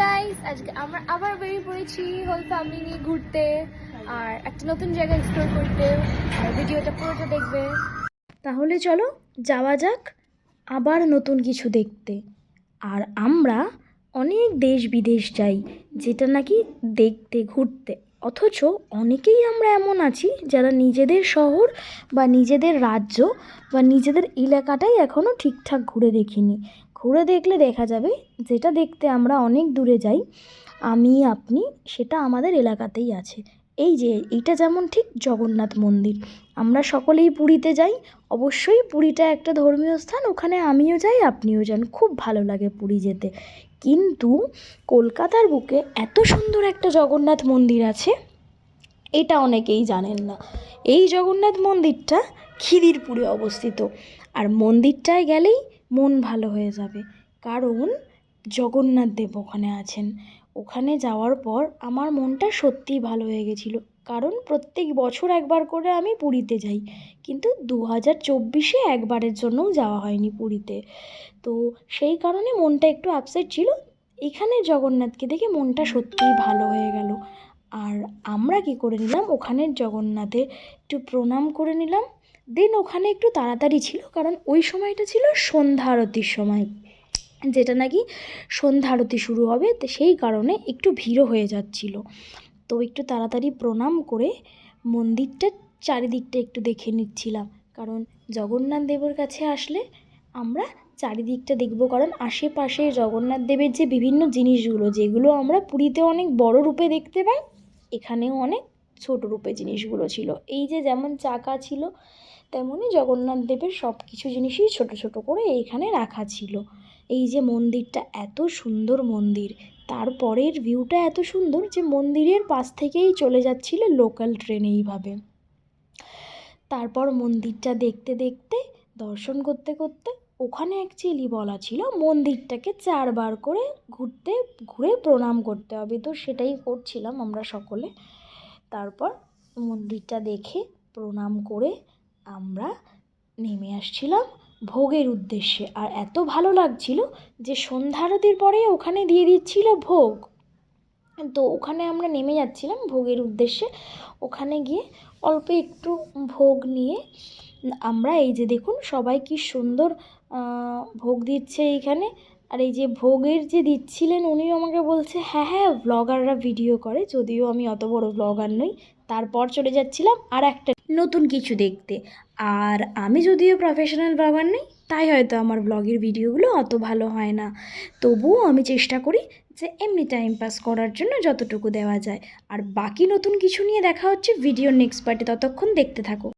Guys আজকে আমরা আবার বেরিয়ে পড়েছি হোল ফ্যামিলি নিয়ে ঘুরতে আর একটা নতুন জায়গা এক্সপ্লোর করতে। আর ভিডিওটা পুরোটা দেখবে। তাহলে চলো যাওয়া যাক আবার নতুন কিছু দেখতে। আর আমরা অনেক দেশ বিদেশ যাই, যেটা নাকি দেখতে, ঘুরতে। অথচ অনেকেই আমরা এমন আছি যারা নিজেদের শহর বা নিজেদের রাজ্য বা নিজেদের এলাকাটাই এখনও ঠিকঠাক ঘুরে দেখিনি। ঘুরে দেখলে দেখা যাবে যেটা দেখতে আমরা অনেক দূরে যাই, আমি, আপনি, সেটা আমাদের এলাকাতেই আছে। এই যে, এইটা যেমন ঠিক জগন্নাথ মন্দির। আমরা সকলেই পুরীতে যাই, অবশ্যই পুরীটা একটা ধর্মীয় স্থান, ওখানে আমিও যাই, আপনিও যান, খুব ভালো লাগে পুরী যেতে। কিন্তু কলকাতার বুকে এত সুন্দর একটা জগন্নাথ মন্দির আছে, এটা অনেকেই জানেন না। এই জগন্নাথ মন্দিরটা খিদিরপুরে অবস্থিত। আর মন্দিরটায় গেলেই মন ভালো হয়ে যাবে। কারণ জগন্নাথ দেব ওখানে আছেন। ওখানে যাওয়ার পর আমার মনটা সত্যিই ভালো হয়ে গেছিল। কারণ প্রত্যেক বছর একবার করে আমি পুরীতে যাই। কিন্তু দু হাজার চব্বিশে একবারের জন্যও যাওয়া হয়নি পুরীতে। তো সেই কারণে মনটা একটু আপসেট ছিল। এখানে জগন্নাথকে দেখে মনটা সত্যিই ভালো হয়ে গেল। আর আমরা কি করে নিলাম? ওখানের জগন্নাথে একটু প্রণাম করে নিলাম। দেন ওখানে একটু তাড়াতাড়ি ছিল, কারণ ওই সময়টা ছিল সন্ধ্যা আরতির সময়। যেটা নাকি সন্ধ্যা আরতি শুরু হবে, তো সেই কারণে একটু ভিড়ও হয়ে যাচ্ছিল। তো একটু তাড়াতাড়ি প্রণাম করে মন্দিরটার চারিদিকটা একটু দেখে নিচ্ছিলাম। কারণ জগন্নাথ দেবের কাছে আসলে আমরা চারিদিকটা দেখব, কারণ আশেপাশে জগন্নাথ দেবের যে বিভিন্ন জিনিসগুলো, যেগুলো আমরা পুরীতে অনেক বড় রূপে দেখতে পাই, এখানেও অনেক ছোট রূপে জিনিসগুলো ছিল। এই যে যেমন চাকা ছিল, তেমনই জগন্নাথ দেবের সব কিছু জিনিসই ছোট ছোট করে এইখানে রাখা ছিল। এই যে মন্দিরটা এত সুন্দর মন্দির তারপরের ভিউটা এত সুন্দর যে মন্দিরের পাশ থেকেই চলে যাচ্ছিল লোকাল ট্রেন এইভাবে। তারপর মন্দিরটা দেখতে দেখতে, দর্শন করতে করতে ওখানে অ্যাকচুয়ালি বলা ছিল মন্দিরটাকে চারবার করে ঘুরতে, ঘুরে প্রণাম করতে হবে। তো সেটাই করছিলাম আমরা সকলে। তারপর মন্দিরটা দেখে প্রণাম করে আমরা নেমে আসছিলাম ভোগের উদ্দেশ্যে। আর এত ভালো লাগছিল যে সন্ধ্যারতির পরে ওখানে দিয়ে দিচ্ছিল ভোগ। তো ওখানে আমরা নেমে যাচ্ছিলাম ভোগের উদ্দেশ্যে। ওখানে গিয়ে অল্প একটু ভোগ নিয়ে আমরা এই যে দেখুন সবাই কি সুন্দর ভোগ দিচ্ছে এইখানে। আর এই যে ভোগের যে দিচ্ছিলেন উনিও আমাকে বলছে হ্যাঁ হ্যাঁ ব্লগাররা ভিডিও করে, যদিও আমি অত বড় ব্লগার নই, তারপর চলে যাচ্ছিলাম আর একটা নতুন কিছু দেখতে। আর আমি যদিও প্রফেশনাল ব্লগার নই, তাই হয়তো আমার ব্লগের ভিডিওগুলো অত ভালো হয় না। তবুও আমি চেষ্টা করি যে এমনি টাইম পাস করার জন্য যতটুকু দেওয়া যায়। আর বাকি নতুন কিছু নিয়ে দেখা হচ্ছে ভিডিও নেক্সট পার্টে ততক্ষণ দেখতে থাকো।